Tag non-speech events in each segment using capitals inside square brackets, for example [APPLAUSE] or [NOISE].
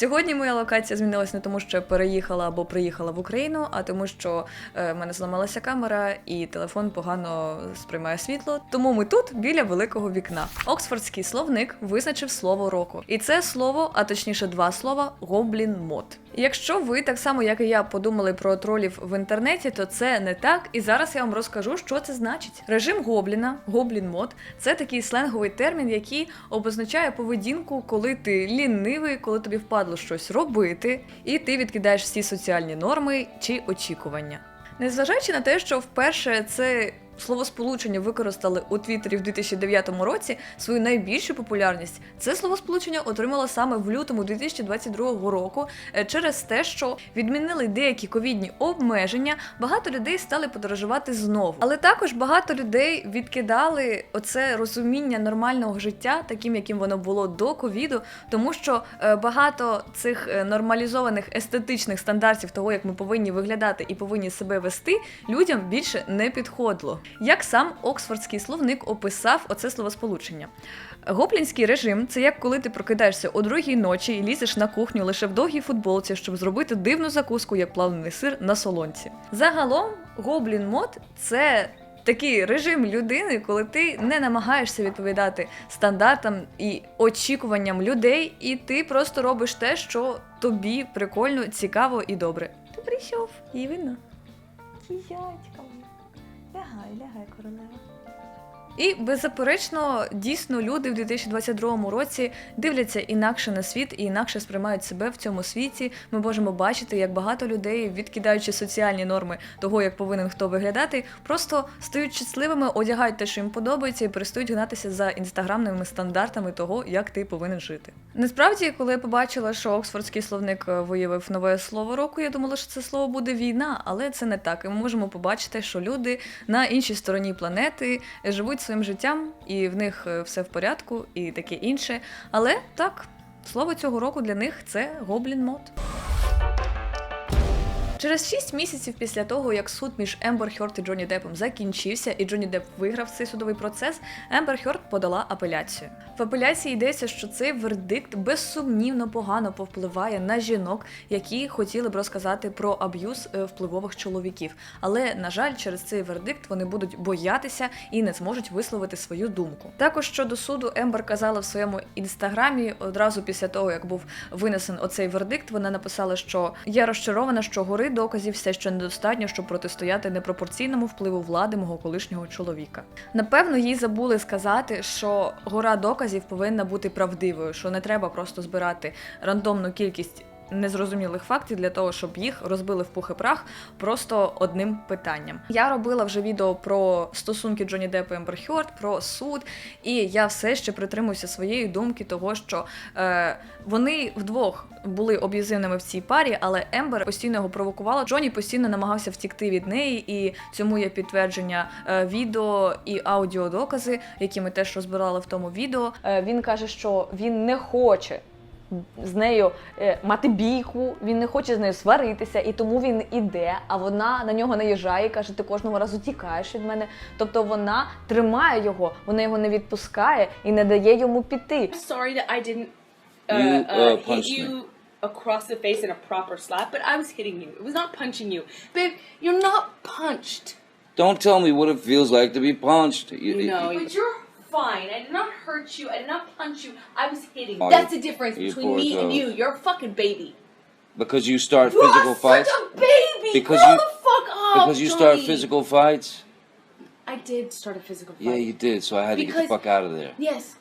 Сьогодні моя локація змінилась не тому, що я переїхала або приїхала в Україну, а тому, що е, в мене зламалася камера і телефон погано сприймає світло. Тому ми тут біля великого вікна. Оксфордський словник визначив слово року, і це слово, а точніше, два слова гоблін мод. Якщо ви так само, як і я, подумали про тролів в інтернеті, то це не так. І зараз я вам розкажу, що це значить. Режим гобліна, гоблін мод, це такий сленговий термін, який обозначає поведінку, коли ти лінивий, коли тобі впадло щось робити, і ти відкидаєш всі соціальні норми чи очікування. Незважаючи на те, що вперше це словосполучення використали у Твіттері в 2009 році свою найбільшу популярність, це словосполучення отримало саме в лютому 2022 року е, через те, що відмінили деякі ковідні обмеження, багато людей стали подорожувати знову. Але також багато людей відкидали оце розуміння нормального життя, таким яким воно було до ковіду, тому що е, багато цих е, нормалізованих естетичних стандартів того, як ми повинні виглядати і повинні себе вести, людям більше не підходило. Як сам Оксфордський словник описав оце словосполучення? Гоблінський режим це як коли ти прокидаєшся о другій ночі і лізеш на кухню лише в довгій футболці, щоб зробити дивну закуску, як плавлений сир на солонці. Загалом, гоблін мод це. Такий режим людини, коли ти не намагаєшся відповідати стандартам і очікуванням людей, і ти просто робиш те, що тобі прикольно, цікаво і добре. Ти прийшов, їй видно. Кізячка. Лягай, лягай, королева. І беззаперечно, дійсно, люди в 2022 році дивляться інакше на світ і інакше сприймають себе в цьому світі. Ми можемо бачити, як багато людей, відкидаючи соціальні норми того, як повинен хто виглядати, просто стають щасливими, одягають те, що їм подобається, і перестають гнатися за інстаграмними стандартами того, як ти повинен жити. Насправді, коли я побачила, що Оксфордський словник е, виявив нове слово року, я думала, що це слово буде війна, але це не так. І ми можемо побачити, що люди на іншій стороні планети живуть своїм життям, і в них е, все в порядку, і таке інше. Але так, слово цього року для них це гоблін мод. Через 6 місяців після того, як суд між Ембер Хьорд і Джонні Деппом закінчився, і Джонні Депп виграв цей судовий процес, Ембер Хьорд подала апеляцію. В апеляції йдеться, що цей вердикт безсумнівно погано повпливає на жінок, які хотіли б розказати про аб'юз е, впливових чоловіків. Але на жаль, через цей вердикт вони будуть боятися і не зможуть висловити свою думку. Також щодо суду, Ембер казала в своєму інстаграмі одразу після того, як був винесен оцей вердикт, вона написала, що я розчарована, що гори доказів все ще недостатньо, щоб протистояти непропорційному впливу влади мого колишнього чоловіка. Напевно, їй забули сказати, що гора доказів повинна бути правдивою, що не треба просто збирати рандомну кількість. Незрозумілих фактів для того, щоб їх розбили в пух і прах просто одним питанням. Я робила вже відео про стосунки Джонні Деппа і Ембер Хьорд, про суд, і я все ще притримуюся своєї думки, того що е, вони вдвох були об'язивними в цій парі, але Ембер постійно його провокувала. Джонні постійно намагався втікти від неї, і цьому є підтвердження е, відео і аудіодокази, які ми теж розбирали в тому відео. Е, він каже, що він не хоче з нею е, мати бійку, він не хоче з нею сваритися, і тому він іде, а вона на нього наїжджає і каже, ти кожного разу тікаєш від мене. Тобто вона тримає його, вона його не відпускає і не дає йому піти. Sorry that I didn't uh, uh, uh, hit you across the face in a proper slap, but I was hitting you. It was not punching you. Babe, you're not punched. Don't tell me what it feels like to be punched. You, No, but you're fine. I did not hurt you. I did not punch you. I was hitting you. That's you- the difference you between poor me and you. You're a fucking baby. because you start You physical are fights. such a baby. Because Grow you- the fuck up. Because you start Johnny. physical fights. I did start a physical fight. Yeah, you did. So I had to get the Because- fuck out of there. Yes, you did.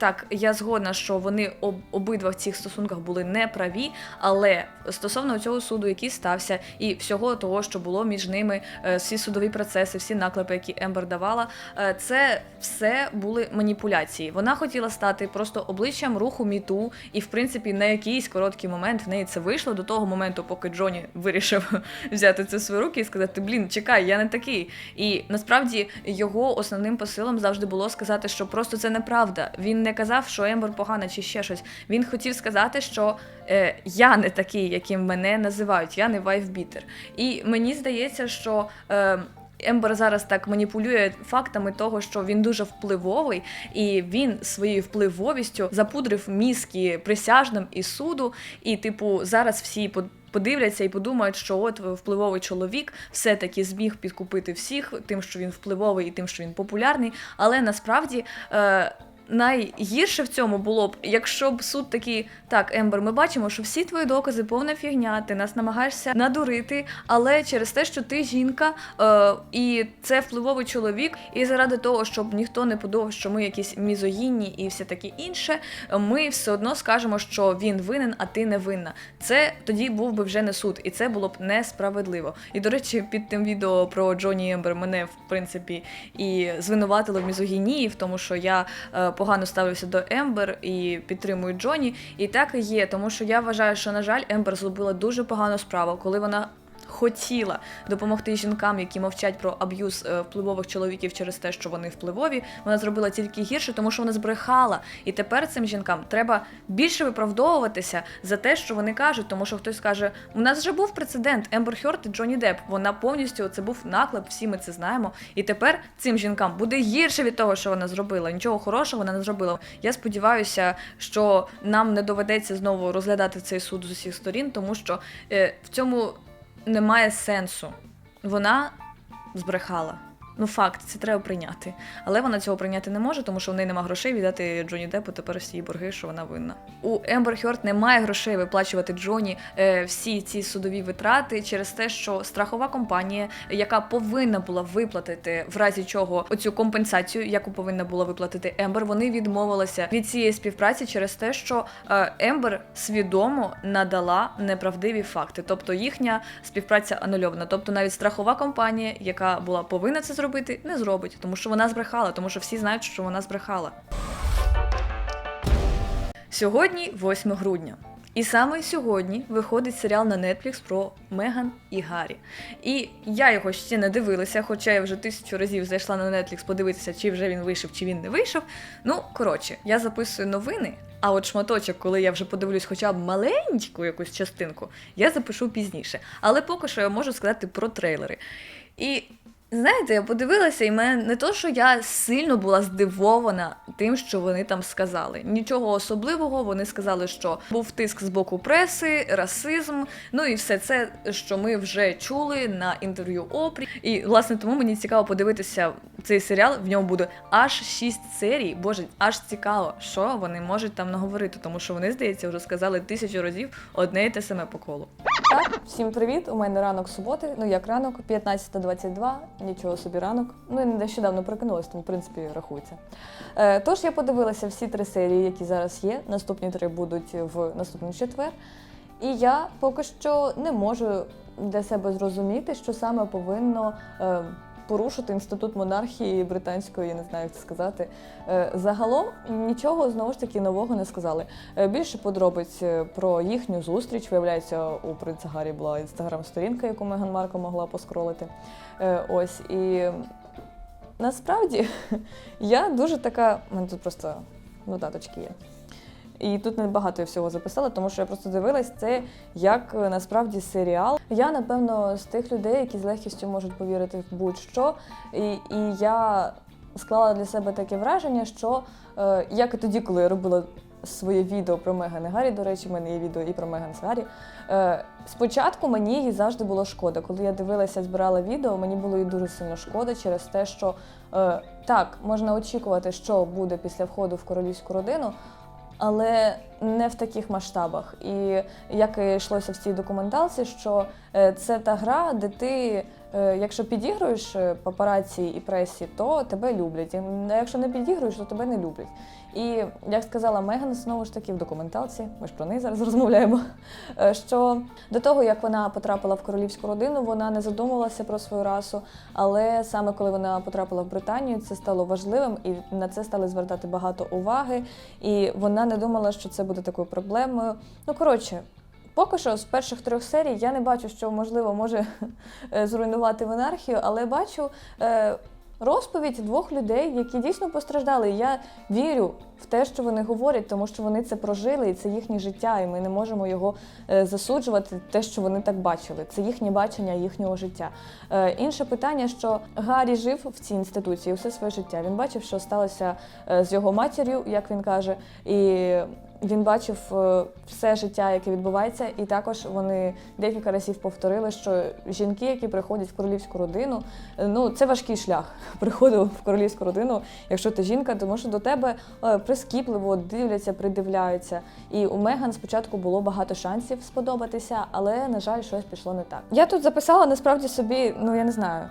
Так, я згодна, що вони об, обидва в цих стосунках були неправі, але стосовно цього суду, який стався, і всього того, що було між ними, е, всі судові процеси, всі наклепи, які Ембер давала, е, це все були маніпуляції. Вона хотіла стати просто обличчям руху міту, і в принципі на якийсь короткий момент в неї це вийшло до того моменту, поки Джоні вирішив [LAUGHS] взяти це в свої руки і сказати: Блін, чекай, я не такий. І насправді його основним посилом завжди було сказати, що просто це неправда. Він не казав, що Ембер погана чи ще щось. Він хотів сказати, що е, я не такий, яким мене називають, я не вайфбітер. І мені здається, що. Е, Ембер зараз так маніпулює фактами того, що він дуже впливовий, і він своєю впливовістю запудрив мізки присяжним і суду. І, типу, зараз всі подивляться і подумають, що от впливовий чоловік все-таки зміг підкупити всіх, тим, що він впливовий і тим, що він популярний. Але насправді. Е- Найгірше в цьому було б, якщо б суд такий, так, Ембер, ми бачимо, що всі твої докази повна фігня, ти нас намагаєшся надурити, але через те, що ти жінка, е, і це впливовий чоловік, і заради того, щоб ніхто не подумав, що ми якісь мізогінні і все таке інше, ми все одно скажемо, що він винен, а ти не винна. Це тоді був би вже не суд, і це було б несправедливо. І до речі, під тим відео про Джоні Ембер мене в принципі і звинуватили в мізогінії, в тому, що я е, погано ставлюся до Ембер і підтримую Джоні. І так і є, тому що я вважаю, що на жаль, Ембер зробила дуже погану справу, коли вона. Хотіла допомогти жінкам, які мовчать про аб'юз е, впливових чоловіків через те, що вони впливові. Вона зробила тільки гірше, тому що вона збрехала. І тепер цим жінкам треба більше виправдовуватися за те, що вони кажуть, тому що хтось каже: у нас вже був прецедент Ембер Хьорт і Джонні Депп. Вона повністю це був наклеп, всі ми це знаємо. І тепер цим жінкам буде гірше від того, що вона зробила. Нічого хорошого вона не зробила. Я сподіваюся, що нам не доведеться знову розглядати цей суд з усіх сторін, тому що е, в цьому немає сенсу. Вона збрехала. Ну, факт, це треба прийняти. Але вона цього прийняти не може, тому що в неї немає грошей віддати Джоні Деппу тепер всі борги, що вона винна. У Ембер Хьорт немає грошей виплачувати Джоні е, всі ці судові витрати через те, що страхова компанія, яка повинна була виплатити в разі чого оцю компенсацію, яку повинна була виплатити Ембер, вони відмовилися від цієї співпраці через те, що Ембер свідомо надала неправдиві факти, тобто їхня співпраця анульована. Тобто навіть страхова компанія, яка була повинна це зробити, не зробить, тому що вона збрехала, тому що всі знають, що вона збрехала. Сьогодні 8 грудня. І саме сьогодні виходить серіал на Netflix про Меган і Гаррі. І я його ще не дивилася, хоча я вже тисячу разів зайшла на Netflix подивитися, чи вже він вийшов, чи він не вийшов. Ну, коротше, я записую новини, а от шматочок, коли я вже подивлюсь хоча б маленьку якусь частинку, я запишу пізніше. Але поки що я можу сказати про трейлери. І Знаєте, я подивилася, і мене не то, що я сильно була здивована тим, що вони там сказали. Нічого особливого. Вони сказали, що був тиск з боку преси, расизм. Ну і все це, що ми вже чули на інтерв'ю Опрі. І власне тому мені цікаво подивитися цей серіал. В ньому буде аж шість серій. Боже, аж цікаво, що вони можуть там наговорити, тому що вони, здається, вже сказали тисячу разів одне і те саме по колу. Так, всім привіт. У мене ранок суботи. Ну як ранок, 15.22, нічого собі ранок. Ну я нещодавно прокинулась, тому в принципі рахується. Е, тож я подивилася всі три серії, які зараз є. Наступні три будуть в наступний четвер. І я поки що не можу для себе зрозуміти, що саме повинно. Е, Порушити інститут монархії британської, я не знаю, як це сказати. Е, Загалом нічого знову ж таки нового не сказали. Е, Більше подробиць е, про їхню зустріч. Виявляється, у принца Гаррі була інстаграм-сторінка, яку Меган Марко могла поскролити. Ось і насправді [LAUGHS] я дуже така. У мене тут просто нотаточки є. І тут небагато я всього записала, тому що я просто дивилась це як е, насправді серіал. Я, напевно, з тих людей, які з легкістю можуть повірити в будь-що. І, і я склала для себе таке враження, що е, як і тоді, коли я робила своє відео про Меган і Гаррі, до речі, в мене є відео і про Меган з Гаррі. Е, спочатку мені її завжди було шкода. Коли я дивилася, збирала відео, мені було її дуже сильно шкода через те, що е, так, можна очікувати, що буде після входу в королівську родину. Але не в таких масштабах. І як і йшлося в цій документалці, що е, це та гра, де ти, якщо підігруєш е, папараці і пресі, то тебе люблять. А якщо не підігруєш, то тебе не люблять. І як сказала Меган, знову ж таки в документалці, ми ж про неї зараз [LAUGHS] розмовляємо. е, Що до того, як вона потрапила в королівську родину, вона не задумувалася про свою расу. Але саме коли вона потрапила в Британію, це стало важливим, і на це стали звертати багато уваги. І вона не думала, що це буде такою проблемою. Ну коротше. Поки що з перших трьох серій я не бачу, що можливо може [LAUGHS] е, зруйнувати монархію, але бачу е, розповідь двох людей, які дійсно постраждали. Я вірю в те, що вони говорять, тому що вони це прожили, і це їхнє життя, і ми не можемо його е, засуджувати, те, що вони так бачили. Це їхнє бачення їхнього життя. Інше питання, що Гаррі жив в цій інституції все своє життя. Він бачив, що сталося з його матір'ю, як він каже, і він бачив е, все життя, яке відбувається, і також вони декілька разів повторили, що жінки, які приходять в королівську родину, е, ну це важкий шлях [LAUGHS] приходу в королівську родину, якщо ти жінка, тому що до тебе е, прискіпливо дивляться, придивляються. І у Меган спочатку було багато шансів сподобатися, але на жаль, щось пішло не так. Я тут записала насправді собі, ну я не знаю.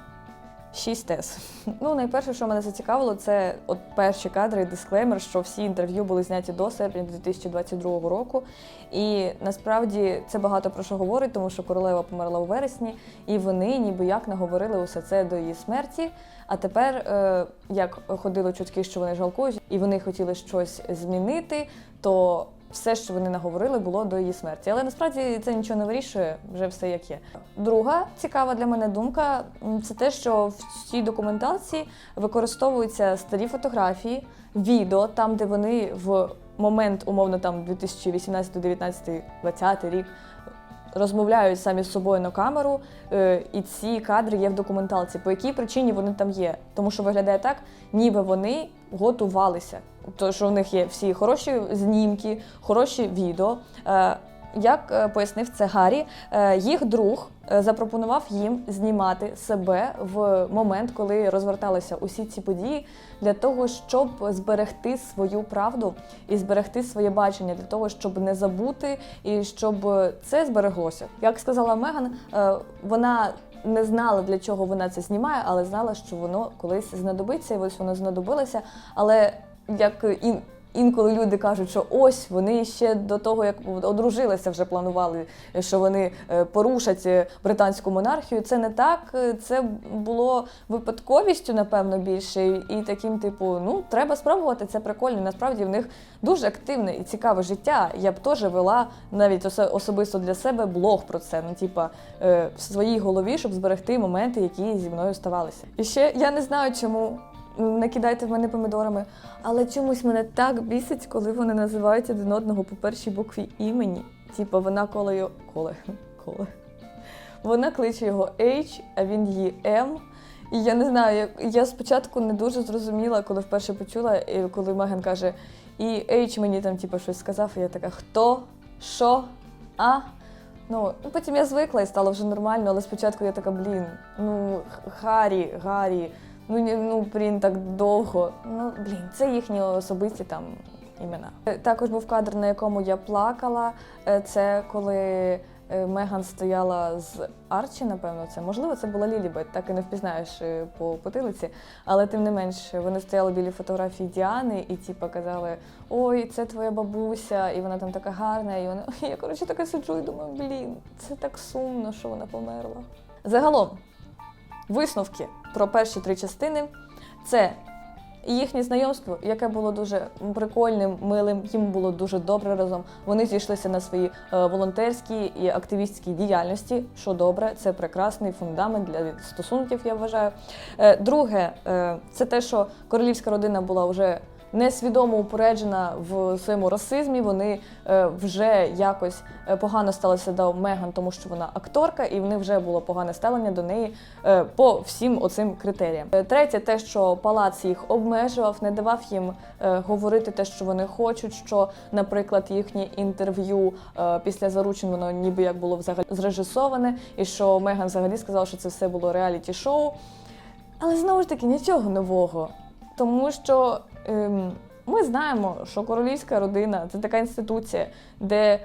Шість тез. Ну, найперше, що мене зацікавило, це от перші кадри, дисклеймер, що всі інтерв'ю були зняті до серпня 2022 року. І насправді це багато про що говорить, тому що королева померла у вересні, і вони ніби як наговорили усе це до її смерті. А тепер, е, як ходили чутки, що вони жалкують, і вони хотіли щось змінити, то все, що вони наговорили, було до її смерті. Але насправді це нічого не вирішує, вже все як є. Друга цікава для мене думка це те, що в цій документації використовуються старі фотографії, відео, там, де вони в момент, умовно, там 2018, 19, 20 рік. Розмовляють самі з собою на камеру, е, і ці кадри є в документалці. По якій причині вони там є? Тому що виглядає так, ніби вони готувалися. То, що в них є всі хороші знімки, хороші відео. Е, Як е, пояснив це Гаррі, е, їх друг запропонував їм знімати себе в момент, коли розверталися усі ці події, для того, щоб зберегти свою правду і зберегти своє бачення, для того, щоб не забути і щоб це збереглося. Як сказала Меган, вона не знала, для чого вона це знімає, але знала, що воно колись знадобиться, і ось воно знадобилося. Але як ін, інколи люди кажуть, що ось вони ще до того, як одружилися, вже планували, що вони е, порушать е, британську монархію. Це не так. Е, Це було випадковістю, напевно, більше. І таким, типу, ну треба спробувати, це прикольно. Насправді в них дуже активне і цікаве життя. Я б теж вела навіть особисто для себе блог про це. Ну, типа, в своїй голові, щоб зберегти моменти, які зі мною ставалися. І ще я не знаю, чому. М, Не кидайте в мене помідорами, але чомусь мене так бісить, коли вони називають один одного по першій букві імені. Типа вона коле його коле, коле. Вона кличе його H, а він її М. І я не знаю, я, спочатку не дуже зрозуміла, коли вперше почула, коли Меган каже, і H мені там типу, щось сказав, і я така, хто? Що? А? Ну, потім я звикла і стало вже нормально, але спочатку я така, блін, ну, Гаррі, Гаррі, ну, ні- ну блін, так довго. Ну, блін, це їхні особисті там імена. Е, Також був кадр, на якому я плакала. Е, Це коли е, Меган стояла з Арчі, напевно, це можливо, це була Лілібет, так і не впізнаєш по потилиці. Але тим не менш, вони стояли біля фотографії Діани і типу, казали: Ой, це твоя бабуся, і вона там така гарна. І вона [LAUGHS] я коротше така сиджу і думаю, блін, це так сумно, що вона померла. Загалом, висновки про перші три частини це їхнє знайомство, яке було дуже прикольним, милим, їм було дуже добре разом. Вони зійшлися на своїй волонтерські волонтерській і активістській діяльності, що добре, це прекрасний фундамент для стосунків, я вважаю. Е, друге, е, це те, що королівська родина була вже несвідомо упереджена в своєму расизмі. Вони е, вже якось е, погано сталося до Меган, тому що вона акторка, і в них вже було погане ставлення до неї е, по всім оцим критеріям. Третє, те, що палац їх обмежував, не давав їм говорити те, що вони хочуть. Що, наприклад, їхнє інтерв'ю після заручин воно ніби як було взагалі зрежисоване, і що Меган взагалі сказала, що це все було реаліті-шоу. Але знову ж таки нічого нового. Тому що ми знаємо, що королівська родина це така інституція, де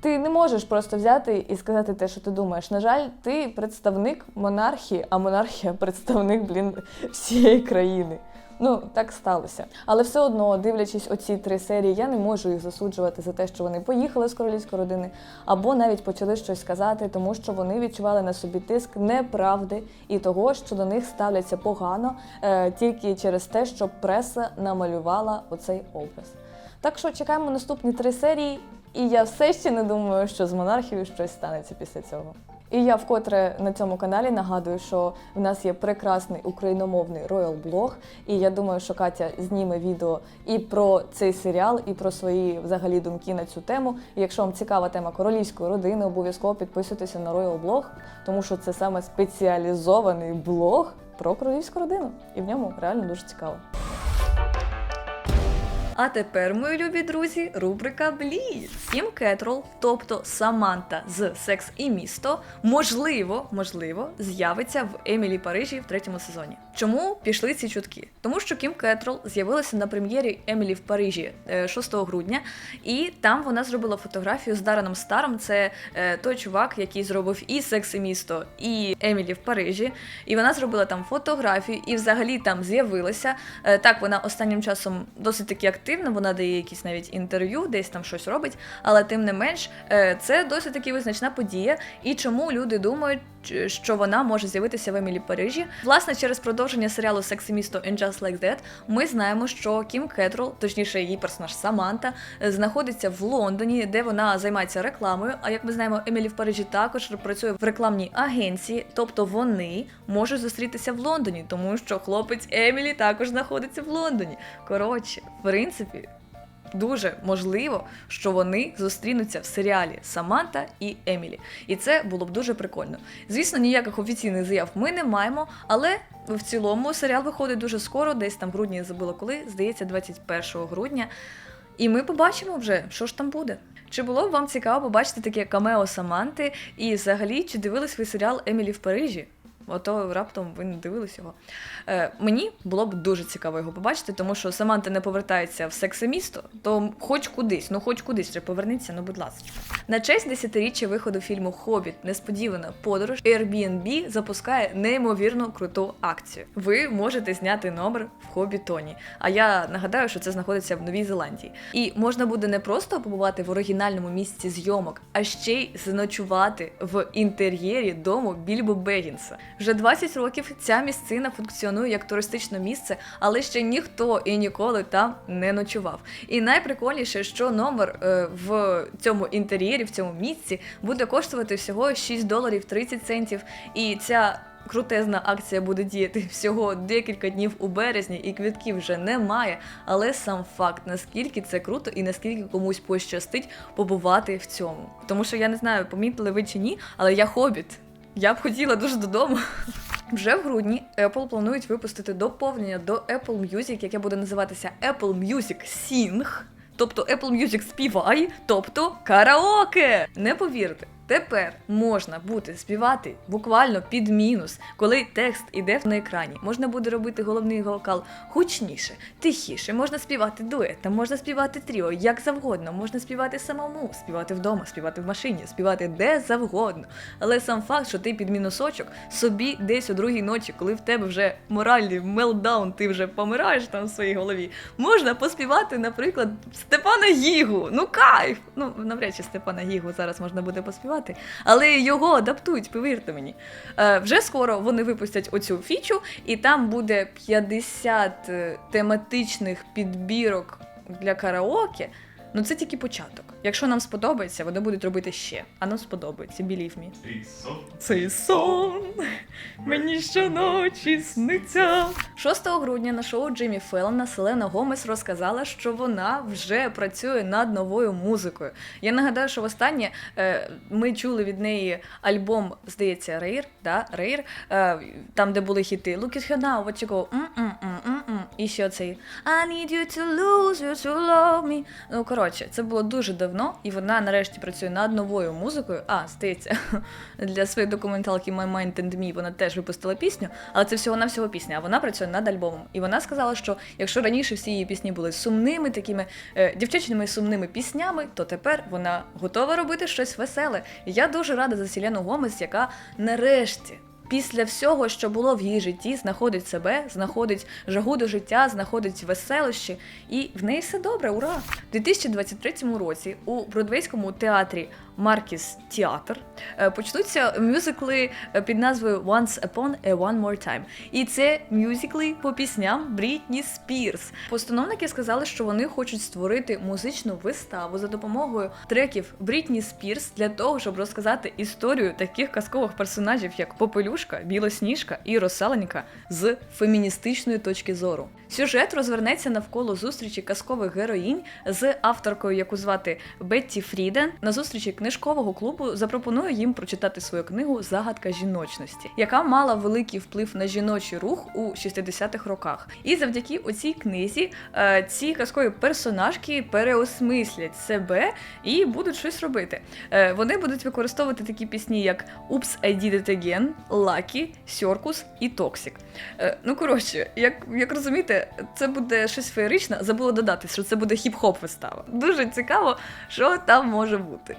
ти не можеш просто взяти і сказати те, що ти думаєш. На жаль, ти представник монархії, а монархія представник, блін, всієї країни. Ну, так сталося. Але все одно, дивлячись оці три серії, я не можу їх засуджувати за те, що вони поїхали з королівської родини, або навіть почали щось сказати, тому що вони відчували на собі тиск неправди і того, що до них ставляться погано е, тільки через те, що преса намалювала оцей образ. Так що чекаємо наступні три серії, і я все ще не думаю, що з монархією щось станеться після цього. І я вкотре на цьому каналі нагадую, що в нас є прекрасний україномовний роял блог, і я думаю, що Катя зніме відео і про цей серіал, і про свої взагалі думки на цю тему. І якщо вам цікава тема королівської родини, обов'язково підписуйтеся на роял блог, тому що це саме спеціалізований блог про королівську родину, і в ньому реально дуже цікаво. А тепер, мої любі друзі, рубрика Бліц. Сім Кетрол, тобто Саманта з Секс і місто, можливо, можливо, з'явиться в Емілі Парижі в третьому сезоні. Чому пішли ці чутки? Тому що Кім Кетрол з'явилася на прем'єрі Емілі в Парижі е, 6 грудня, і там вона зробила фотографію з Дараном Старом. Це е, той чувак, який зробив і Секс і місто, і Емілі в Парижі. І вона зробила там фотографію, і взагалі там з'явилася. Е, Так, вона останнім часом досить таки активна, вона дає якісь навіть інтерв'ю, десь там щось робить, але тим не менш, е, це досить таки визначна подія. І чому люди думають, що вона може з'явитися в Емілі Парижі? Власне, через продовження серіалу Секс і місто and Just Like That ми знаємо, що Кім Кетрол, точніше, її персонаж Саманта, е, знаходиться в Лондоні, де вона займається рекламою. А як ми знаємо, Емілі в Парижі також працює в рекламній агенції, тобто вони можуть зустрітися в Лондоні, тому що хлопець Емілі також знаходиться в Лондоні. Коротше, в принципі. Дуже можливо, що вони зустрінуться в серіалі Саманта і Емілі, і це було б дуже прикольно. Звісно, ніяких офіційних заяв ми не маємо, але в цілому серіал виходить дуже скоро, десь там в грудні я забула коли, здається, 21 грудня. І ми побачимо вже, що ж там буде. Чи було б вам цікаво побачити таке камео Саманти? І взагалі, чи дивились ви серіал Емілі в Парижі? Ото раптом ви не дивились його. Е, мені було б дуже цікаво його побачити, тому що Саманта не повертається в секси місто, то хоч кудись, ну хоч кудись вже повернеться, ну будь ласка. На честь десятиріччя виходу фільму Хобіт Несподівана подорож Airbnb запускає неймовірно круту акцію. Ви можете зняти номер в Хобітоні. А я нагадаю, що це знаходиться в Новій Зеландії. І можна буде не просто побувати в оригінальному місці зйомок, а ще й заночувати в інтер'єрі дому Більбо Бегінса. Вже 20 років ця місцина функціонує як туристичне місце, але ще ніхто і ніколи там не ночував. І найприкольніше, що номер е, в цьому інтер'єрі, в цьому місці, буде коштувати всього 6 доларів 30 центів. І ця крутезна акція буде діяти всього декілька днів у березні, і квитків вже немає. Але сам факт, наскільки це круто і наскільки комусь пощастить побувати в цьому. Тому що я не знаю, помітили ви чи ні, але я хобіт. Я б хотіла дуже додому. Вже в грудні Apple планують випустити доповнення до Apple Music, яке буде називатися Apple Music Sing, тобто Apple Music співай, тобто караоке. Не повірте. Тепер можна буде співати буквально під мінус, коли текст іде на екрані. Можна буде робити головний вокал гучніше, тихіше, можна співати дуетом, можна співати тріо, як завгодно, можна співати самому, співати вдома, співати в машині, співати де завгодно. Але сам факт, що ти під мінусочок собі десь о другій ночі, коли в тебе вже моральний мелдаун, ти вже помираєш там в своїй голові, можна поспівати, наприклад, Степана Гігу. Ну кайф! Ну навряд чи Степана Гігу зараз можна буде поспівати, але його адаптують, повірте мені. Е, вже скоро вони випустять оцю фічу, і там буде 50 е, тематичних підбірок для караоке. Ну це тільки початок. Якщо нам сподобається, вони будуть робити ще. А нам сподобається, believe me. Цей сон Цей сон мені щоночі сниться. 6 грудня на шоу Джиммі Феллона Селена Гомес розказала, що вона вже працює над новою музикою. Я нагадаю, що востаннє е, ми чули від неї альбом, здається, Рейр, да? Рейр, е, там, де були хіти Look at her now, what you go, м-м-м-м-м. І ще цей I need you to lose you to love me. Ну, коротше, це було дуже давно, і вона нарешті працює над новою музикою. А, здається, [LAUGHS] для своєї документалки My Mind and Me вона теж випустила пісню, але це всього навсього пісня. А вона працює над альбомом. І вона сказала, що якщо раніше всі її пісні були сумними, такими е, дівчачними сумними піснями, то тепер вона готова робити щось веселе. І я дуже рада за Селену Гомес, яка нарешті. Після всього, що було в її житті, знаходить себе, знаходить жагу до життя, знаходить веселощі, і в неї все добре, ура! У 2023 році у бродвейському театрі Маркіс Театр е, почнуться мюзикли е, під назвою Once Upon a One More Time. І це мюзикли по пісням Брітні Спірс. Постановники сказали, що вони хочуть створити музичну виставу за допомогою треків Брітні Спірс для того, щоб розказати історію таких казкових персонажів, як Попелюшка, Білосніжка і Росаленька з феміністичної точки зору. Сюжет розвернеться навколо зустрічі казкових героїнь з авторкою, яку звати Бетті Фріден. На зустрічі книжкового клубу запропонує їм прочитати свою книгу Загадка жіночності, яка мала великий вплив на жіночий рух у 60-х роках. І завдяки оцій книзі е, ці казкові персонажки переосмислять себе і будуть щось робити. Е, Вони будуть використовувати такі пісні, як Oops, I Did It Again, Lucky, Circus і Toxic. Е, Ну коротше, як, як розумієте, це буде щось феєричне. Забула додати, що це буде хіп-хоп вистава. Дуже цікаво, що там може бути.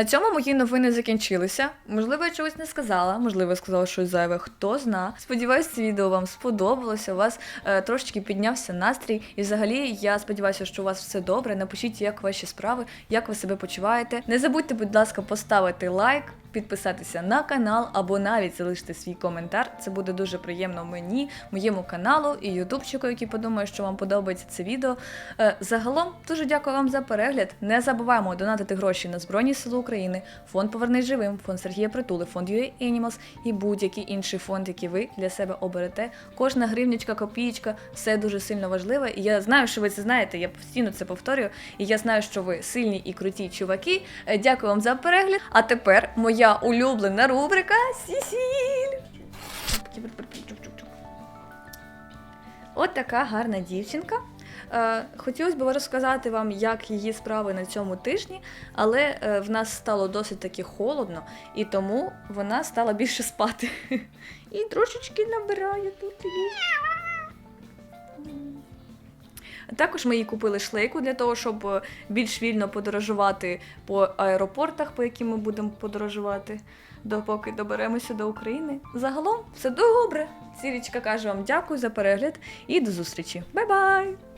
На цьому мої новини закінчилися. Можливо, я чогось не сказала, можливо, я сказала щось зайве. Хто зна. Сподіваюсь, це відео вам сподобалося. У вас е, трошечки піднявся настрій. І взагалі я сподіваюся, що у вас все добре. Напишіть, як ваші справи, як ви себе почуваєте. Не забудьте, будь ласка, поставити лайк. Підписатися на канал або навіть залишити свій коментар. Це буде дуже приємно мені, моєму каналу і ютубчику, який подумає, що вам подобається це відео. Е, Загалом дуже дякую вам за перегляд. Не забуваємо донатити гроші на Збройні Сили України, фонд Повернись живим, фонд Сергія Притули, фонд UA Animals і будь-який інший фонд, який ви для себе оберете. Кожна гривнячка, копієчка, все дуже сильно важливе. І я знаю, що ви це знаєте. Я постійно це повторюю. І я знаю, що ви сильні і круті чуваки. Е, Дякую вам за перегляд. А тепер моя улюблена рубрика Сісіль. От така гарна дівчинка. Е, Хотілося б розказати вам, як її справи на цьому тижні, але е, в нас стало досить таки холодно, і тому вона стала більше спати. [LAUGHS] І трошечки набирає тут. Також ми їй купили шлейку для того, щоб е, більш вільно подорожувати по аеропортах, по яким ми будемо подорожувати, допоки доберемося до України. Загалом все добре. Сірічка каже вам дякую за перегляд і до зустрічі. Бай-бай!